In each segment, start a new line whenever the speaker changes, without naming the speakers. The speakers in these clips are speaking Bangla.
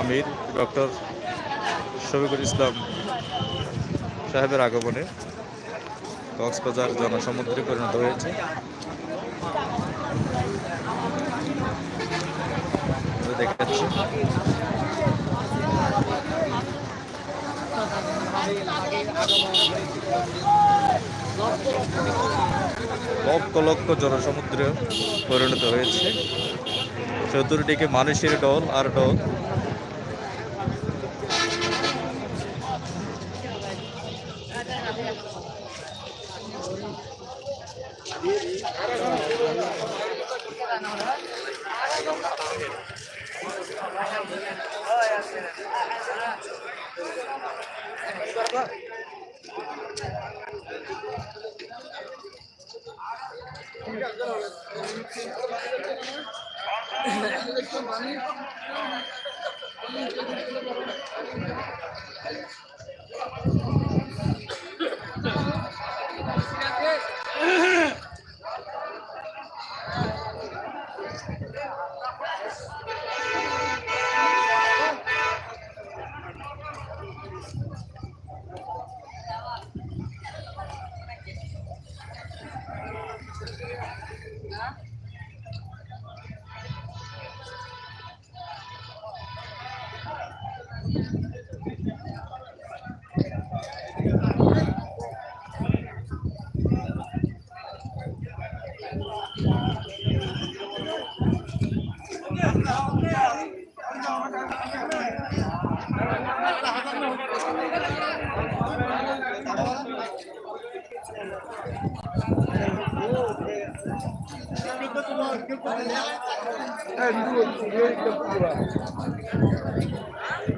আমির ডক্টর শফিকুল ইসলাম সাহেবের আগমনে কক্সবাজার জনসমুদ্রে পরিণত হয়েছে। লক্ষ লক্ষ জনসমুদ্রে পরিণত হয়েছে। চতুর্দিকে মানুষের ডল আর ডল মানে and do it.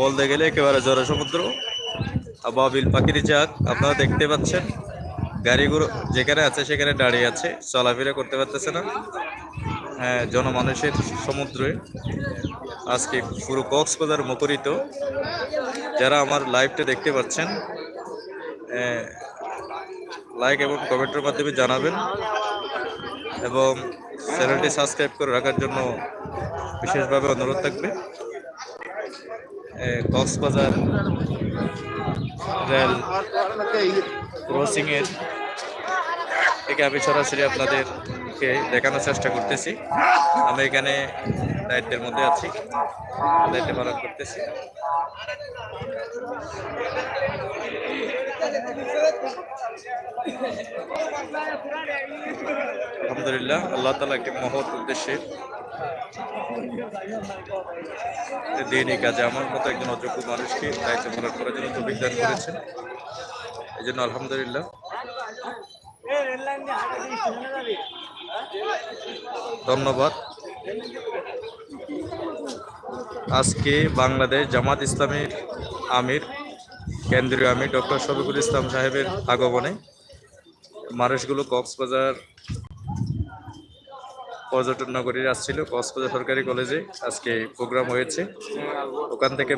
বলতে গেলে একেবারে জড় সমুদ্র। আবাবিল পাখির জাক আপনারা দেখতে পাচ্ছেন। গাড়িগুলো যেখানে আছে সেখানে দাঁড়িয়ে আছে, চলাফেরা করতে পারতেছে না। হ্যাঁ জনমানুষের সমুদ্রে। আজকে পুরো কক্সবাজার মুখরিত যারা আমার লাইভটা দেখতে পাচ্ছেন লাইক এবং কমেন্টের মাধ্যমে জানাবেন। এবং চ্যানেলটি সাবস্ক্রাইব করে রাখার জন্য বিশেষভাবে অনুরোধ থাকবে। কক্সবাজার রেল ক্রসিং এর থেকে আমি সরাসরি আপনাদেরকে দেখানোর চেষ্টা করতেছি। আমি এখানে দায়িত্বের মধ্যে আছি। দায়িত্ব পালন করতেছি। আলহামদুলিল্লাহ, আল্লাহ তালা একটি মহৎ উদ্দেশ্যে দিন এই কাজে আমার মতো একজন অযোগ্য মানুষকে দায়িত্ব পালন করার জন্য তো বিজ্ঞান করেছেন। এই জন্য আলহামদুলিল্লাহ। ধন্যবাদ। আজকে বাংলাদেশ জামাত ইসলামের আমির, কেন্দ্রীয় আমির ডক্টর শফিকুল ইসলাম সাহেবের আগমনে মানুষগুলো কক্সবাজার পর্যটন নগরীর আসছিল, কক্সবাজার সরকারি কলেজে আজকে প্রোগ্রাম হয়েছে। ওখান থেকে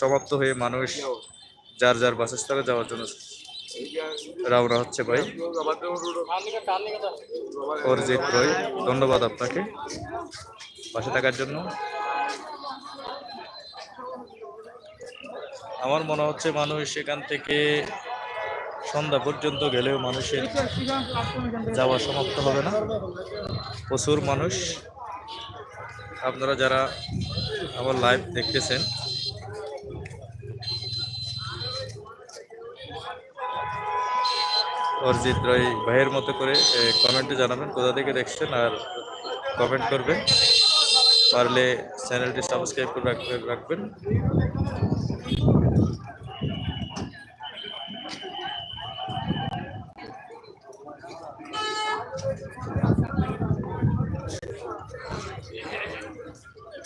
সমাপ্ত হয়ে মানুষ যার যার বাসস্থলে যাওয়ার জন্য রওনা হচ্ছে ভাই। অরিজিৎ রয়, ধন্যবাদ আপনাকে পাশে থাকার জন্য। আমার মনে হচ্ছে মানুষ সেখান থেকে সন্ধ্যা পর্যন্ত গেলেও মানুষের যাওয়া সমাপ্ত হবে না। প্রচুর মানুষ। আপনারা যারা আমার লাইভ দেখতেছেন, অরিজিৎ রয় ভাইয়ের মতো করে কমেন্টে জানাবেন কোথা থেকে দেখছেন আর কমেন্ট করবেন। পারলে চ্যানেলটি সাবস্ক্রাইব করে রাখবেন।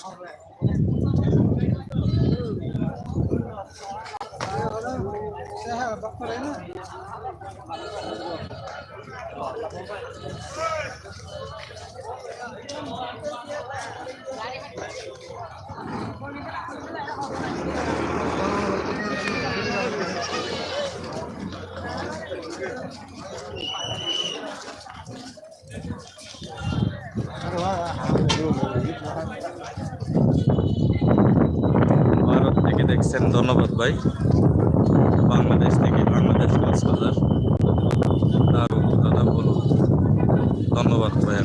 রাখবেন ভারত ভাই। বাংলাদেশ থেকে বাংলাদেশ কক্সবাজার দারুণ দাদা বলুন ধন্যবাদ ভাইয়া।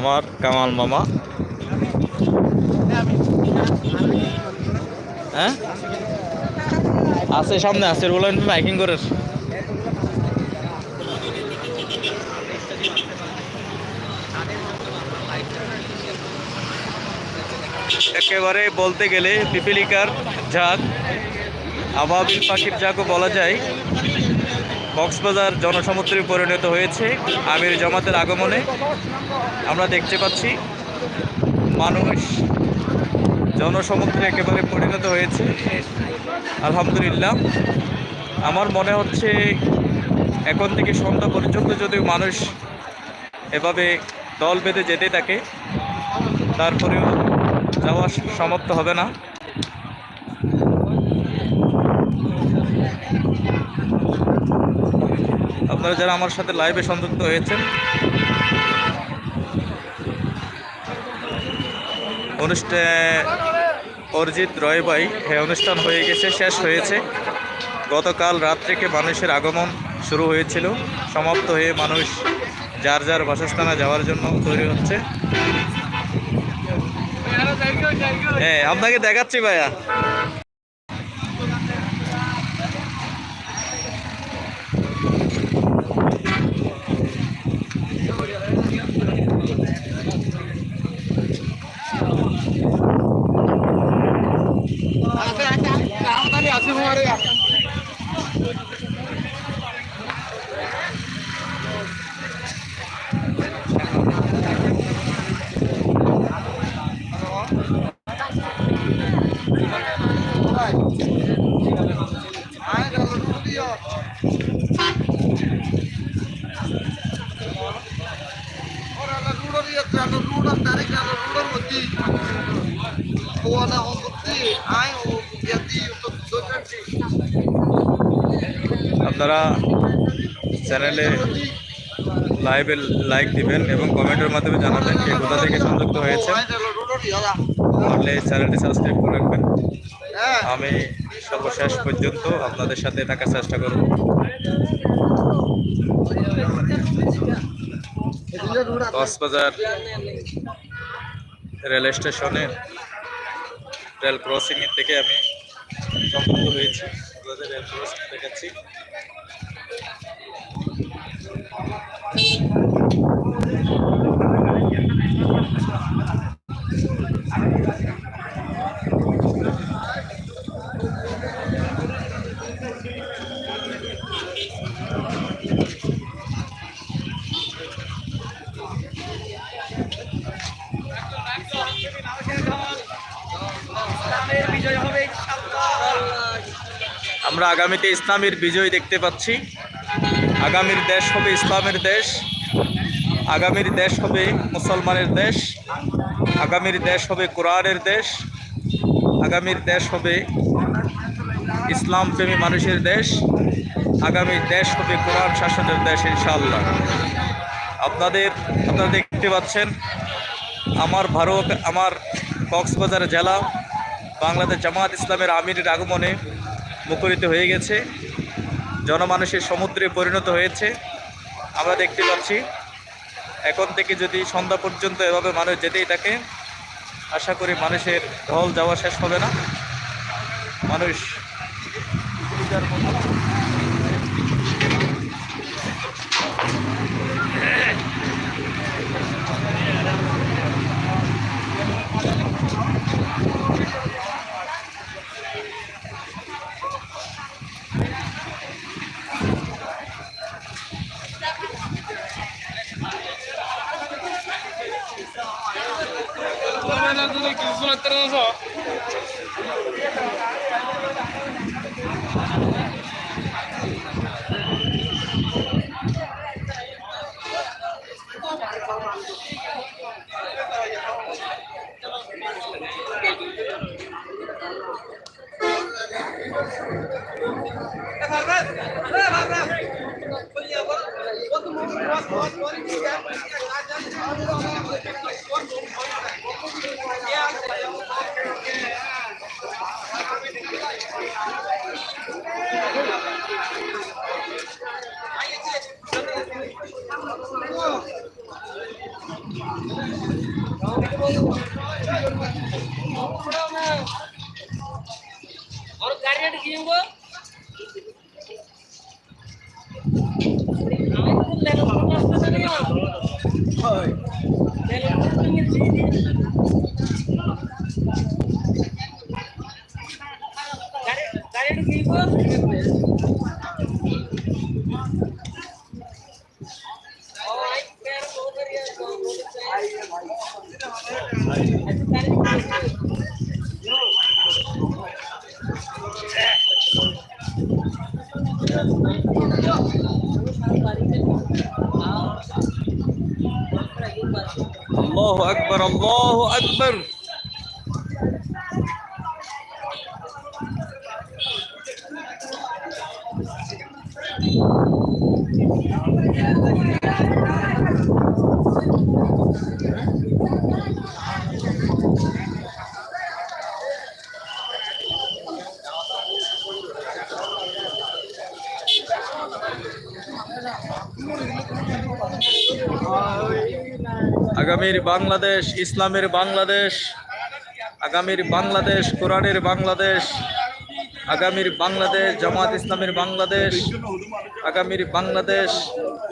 আমার
কামাল মামা। হ্যাঁ? আছে সামনে, আছে বলেন বাইকিং করে একেবারে বলতে গেলে পিপিলিকার ঝাঁক। আবাবিল পাখির ঝাঁকও বলা যায়। কক্সবাজার জনসমুদ্রে পরিণত হয়েছে আমির জমাতের আগমনে। আমরা দেখতে পাচ্ছি মানুষ জনসমুদ্রে একেবারে পরিণত হয়েছে। আলহামদুলিল্লাহ। আমার মনে হচ্ছে এখন থেকে সন্ধ্যা পর্যন্ত যদি মানুষ এভাবে দল বেঁধে যেতে থাকে, তারপরেও যাওয়া সমাপ্ত হবে না। আপনারা যারা আমার সাথে লাইভে সংযুক্ত হয়েছেন অনুষ্ঠান অরিজিৎ রয় ভাই হ্যাঁ অনুষ্ঠান হয়ে গেছে, শেষ হয়েছে। গতকাল রাত থেকে মানুষের আগমন শুরু হয়েছিল। সমাপ্ত হয়ে মানুষ যার যার বাসস্থানে যাওয়ার জন্য তৈরি হচ্ছে। হ্যাঁ আপনাকে দেখাচ্ছি ভাইয়া। আপনারা চ্যানেলে লাইভে লাইক দিবেন এবং কমেন্টের মাধ্যমে জানাবেন কে কোথা থেকে সংযুক্ত হয়েছে। পারলে চ্যানেলটি সাবস্ক্রাইব করে রাখবেন। আমি সর্বশেষ পর্যন্ত আপনাদের সাথে থাকার চেষ্টা করব। কক্সবাজার রেল স্টেশনে রেল ক্রসিং এর থেকে আমি সংযুক্ত হয়েছি। আপনাদের ক্রসিং দেখাচ্ছি আমরা আগামীতে ইসলামের বিজয় দেখতে পাচ্ছি। আগামীর দেশ হবে ইসলামের দেশ, আগামীর দেশ হবে মুসলমানের দেশ, আগামীর দেশ হবে কোরআনের দেশ, আগামীর দেশ হবে ইসলাম প্রেমী মানুষের দেশ, আগামী দেশ হবে কোরআন শাসনের দেশ ইনশাআল্লাহ। আপনাদের, আপনারা দেখতে পাচ্ছেন, আমার ভারত, আমার কক্সবাজার জেলা বাংলাদেশ জামাত ইসলামের আমিরের আগমনে মুখরিত হয়ে গেছে, জনমানুষের সমুদ্রে পরিণত হয়েছে। আমরা দেখতে পাচ্ছি, এখন থেকে যদি সন্ধ্যা পর্যন্ত এভাবে মানুষ যেতেই থাকে, আশা করি মানুষের ঢল যাওয়া শেষ হবে না। মানুষ আগামীর বাংলাদেশ, ইসলামের বাংলাদেশ, আগামীর বাংলাদেশ, কোরআনের বাংলাদেশ, আগামীর বাংলাদেশ, জামাত ইসলামের বাংলাদেশ, আগামীর বাংলাদেশ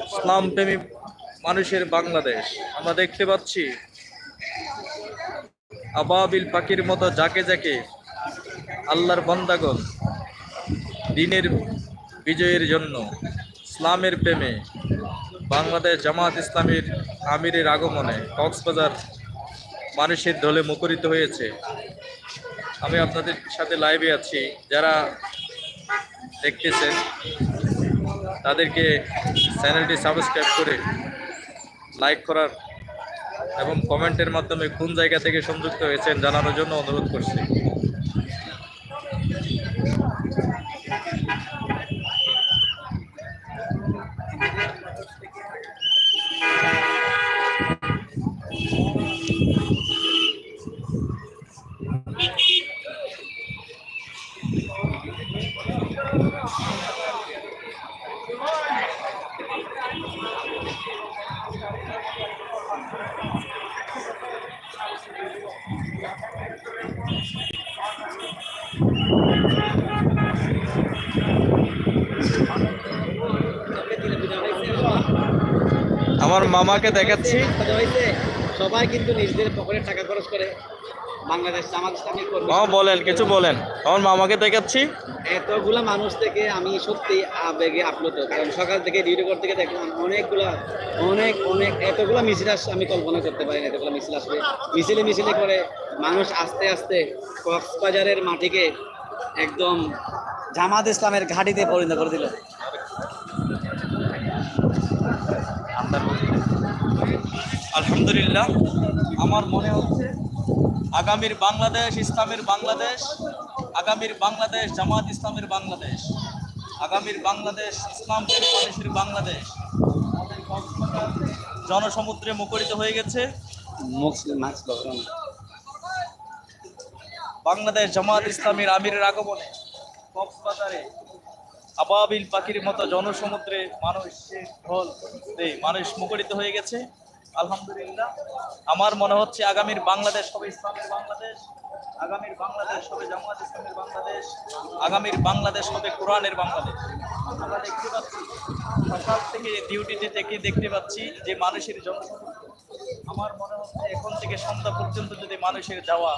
ইসলাম প্রেমী মানুষের বাংলাদেশ। আমরা দেখতে পাচ্ছি, আবাবিল পাখির মতো যাকে যাকে, আল্লাহর বন্দাগণ, দিনের বিজয়ের জন্য, ইসলামের প্রেমে বাংলাদেশ জামাত ইসলামীর আমিরের আগমনে কক্সবাজার মানুষের দলে মুখরিত হয়েছে। আমি আপনাদের সাথে লাইভে আছি। যারা দেখতেছেন, তাদেরকে চ্যানেলটি সাবস্ক্রাইব করে লাইক করার এবং কমেন্টের মাধ্যমে কোন জায়গা থেকে সংযুক্ত হয়েছেন জানানোর জন্য অনুরোধ করছি। আমার মামাকে দেখাচ্ছি।
সবাই কিন্তু নিজেদের পকেটে টাকা খরচ করে বাংলাদেশ কর্মী।
বলেন কিছু বলেন। আমার মামাকে দেখাচ্ছি।
এতগুলা মানুষ থেকে আমি সত্যি আবেগে আপ্লুত, কারণ সকাল থেকে ডিউটি করতে গিয়ে দেখলাম অনেকগুলা, অনেক অনেক, এতগুলা মিছিল আস আমি কল্পনা করতে পারি না এতগুলা মিছিল আসবে। মিছিলে মিছিলে করে মানুষ আস্তে আস্তে কক্সবাজারের মাটিকে একদম জামাত ইসলামের ঘাটিতে পরিণত করে দিল।
আলহামদুলিল্লাহ, আমার মনে হচ্ছে আগামীর বাংলাদেশ, ইসলামের বাংলাদেশ আগামীর বাংলাদেশ জামাত ইসলামের বাংলাদেশ আগামীর বাংলাদেশ ইসলাম মানুষের বাংলাদেশ জনসমুদ্রে মুখরিত হয়ে গেছে।
মুসলিম
বাংলাদেশ জামাত ইসলামের আমিরের আগমনে কক্সবাজারে আবাবিল পাখির মতো জনসমুদ্রে মানুষের ঢল মানুষ মুখরিত হয়ে গেছে। আলহামদুলিল্লাহ। আমার মনে হচ্ছে আগামীর বাংলাদেশ হবে ইসলামের বাংলাদেশ। আগামীর বাংলাদেশ হবে জামাত ইসলামের বাংলাদেশ, আগামীর বাংলাদেশ হবে কোরআনের বাংলাদেশ। আমরা দেখতে পাচ্ছি, সকাল থেকে ডিউটিতে থেকে দেখতে পাচ্ছি যে মানুষের জনসমুদ্র আমার মনে হচ্ছে এখন থেকে সন্ধ্যা পর্যন্ত যদি মানুষের যাওয়া,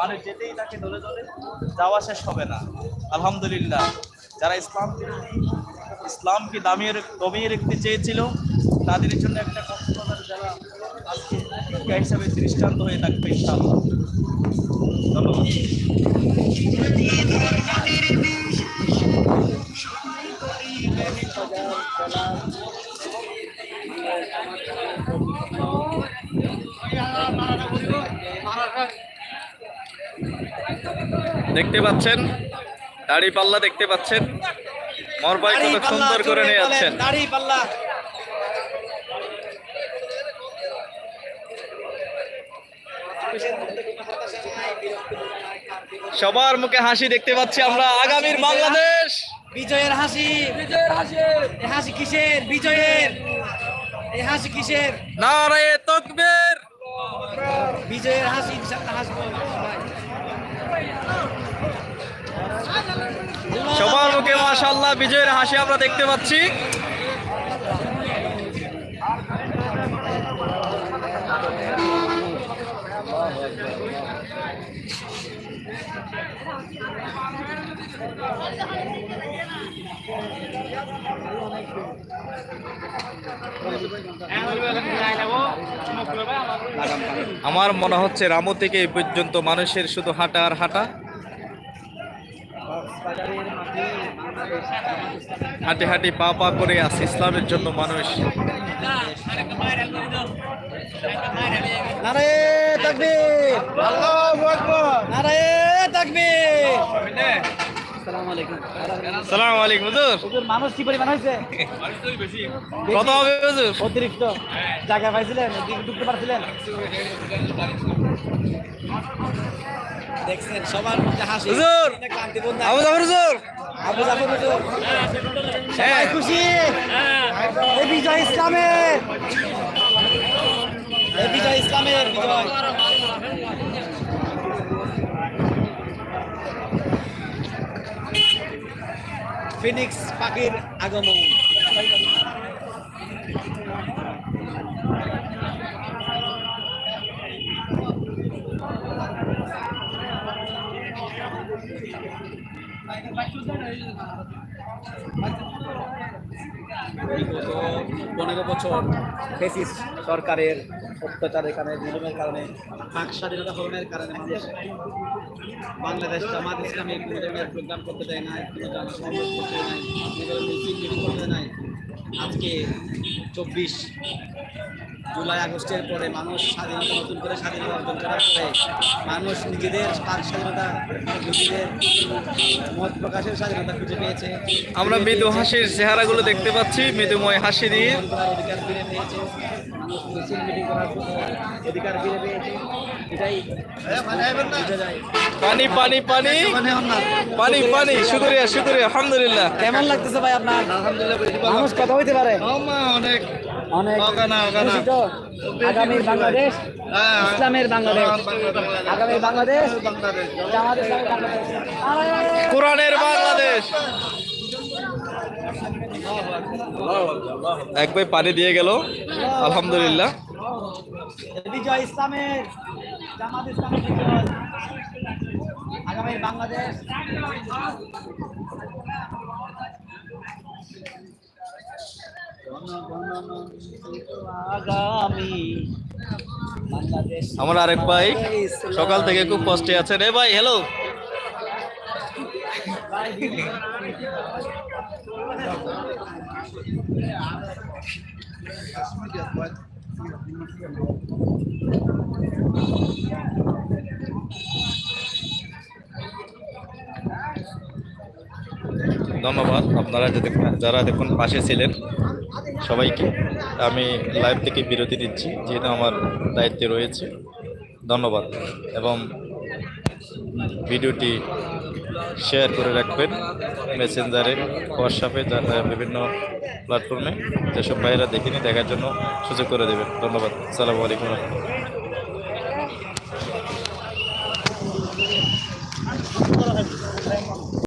মানুষ যেতেই থাকে দলে দলে, যাওয়া শেষ হবে না। আলহামদুলিল্লাহ, যারা ইসলাম ইসলামকে দামিয়ে দমিয়ে রাখতে চেয়েছিল, তাদের জন্য একটা কক্সবাজার যারা আজকে হিসাবে দৃষ্টান্ত হয়ে থাকবে, ইনশাআল্লাহ। দেখতে পাচ্ছেন দাড়ি পাল্লা দেখতে পাচ্ছেন। মর ভাই কত সুন্দর করে নিয়ে যাচ্ছেন।
দাড়ি পাল্লা।
সবার মুখে হাসি দেখতে পাচ্ছি আমরা। আগামীর বাংলাদেশ।
বিজয়ের হাসি। বিজয়ের হাসি। এই হাসি কিসের? বিজয়ের। এই হাসি কিসের?
নারায়ে তকবীর।
বিজয়ের হাসি ইনশাআল্লাহ হাসবো।
সবার মুখে মাশাআল্লাহ বিজয়ের হাসি আমরা দেখতে পাচ্ছি। আমার মনে হচ্ছে রামু থেকে এই পর্যন্ত মানুষের শুধু হাঁটা আর হাঁটা। হাঁটি হাঁটি পা পা করে আছে ইসলামের জন্য মানুষ।
নারে তাকবীর। আল্লাহু আকবার। নারে তাকবীর। আসসালামু আলাইকুম।
সালাম আলাইকুম হুজুর।
হুজুর মানুষ কি পরিমাণ হয়েছে?
কত হবে হুজুর?
অতিরিক্ত। জায়গা পাইছিলেন ঢুকতে পারছিলেন? দেখছেন সবার হাসি
হুজুর!
ক্লান্তি বোধ নাই।
আবু জাফর হুজুর!
আবু জাফর হুজুর। সবাই খুশি? এই বিজয় ইসলামের। এই বিজয় ইসলামের বিজয়। ফিনিক্স পাখির আগমন। বিগত পনেরো বছর ফেসিস সরকারের অত্যাচার এখানে জুলুমের কারণে বাক স্বাধীনতা হরণের কারণে মানুষ বাংলাদেশ জামাত ইসলামী কোনো ধরনের প্রোগ্রাম করতে দেয় না কোনো ধরনের সমাবেশ করতে দেয় নাই, কোনো ধরনের মিছিল করতে দেয় নাই। আজকে চব্বিশ জুলাই আগস্টের পরে মানুষ স্বাধীনতা নতুন করে স্বাধীনতা অর্জন করার পরে মানুষ নিজেদের স্বাধীনতা নিজেদের মত প্রকাশের স্বাধীনতা খুঁজে পেয়েছে।
আমরা মৃদু হাসির চেহারাগুলো দেখতে পাচ্ছি মৃদুময় হাসি দিয়ে।
অধিকার ফিরে পেয়েছে। মানুষ মিছিল মিটিং করার অধিকার ফিরে পেয়েছে। এটাই বুঝা যায়।
পানি পানি পানি। পানি পানি। শুক্রিয়া শুক্রিয়া। আলহামদুলিল্লাহ।
কেমন লাগতেছে ভাই আপনার মানুষ কথা হইতে পারে।
অনেক।
অনেক। খুশি তো? বাংলাদেশ ইসলামের বাংলাদেশ। বাংলাদেশ!
কোরআনের বাংলাদেশ। এক ভাই পানি দিয়ে গেল। আলহামদুলিল্লাহ।
বিজয় ইসলামের জামাত ইসলামের বিজয়। আগামীর আগামী বাংলাদেশ।
আমার আরেক ভাই, সকাল থেকে খুব কষ্টে আছেন। রে ভাই হ্যালো ধন্যবাদ। আপনারা যারা দেখুন পাশে ছিলেন সবাইকে আমি লাইভ থেকে বিরতি দিচ্ছি যেহেতু আমার দায়িত্বে রয়েছে। ধন্যবাদ। এবং ভিডিওটি শেয়ার করে রাখবেন মেসেঞ্জারে, হোয়াটসঅ্যাপে বিভিন্ন প্ল্যাটফর্মে। যেসব ভাইয়েরা দেখিনি, দেখার জন্য সুযোগ করে দেবেন। ধন্যবাদ। সালামু আলাইকুম।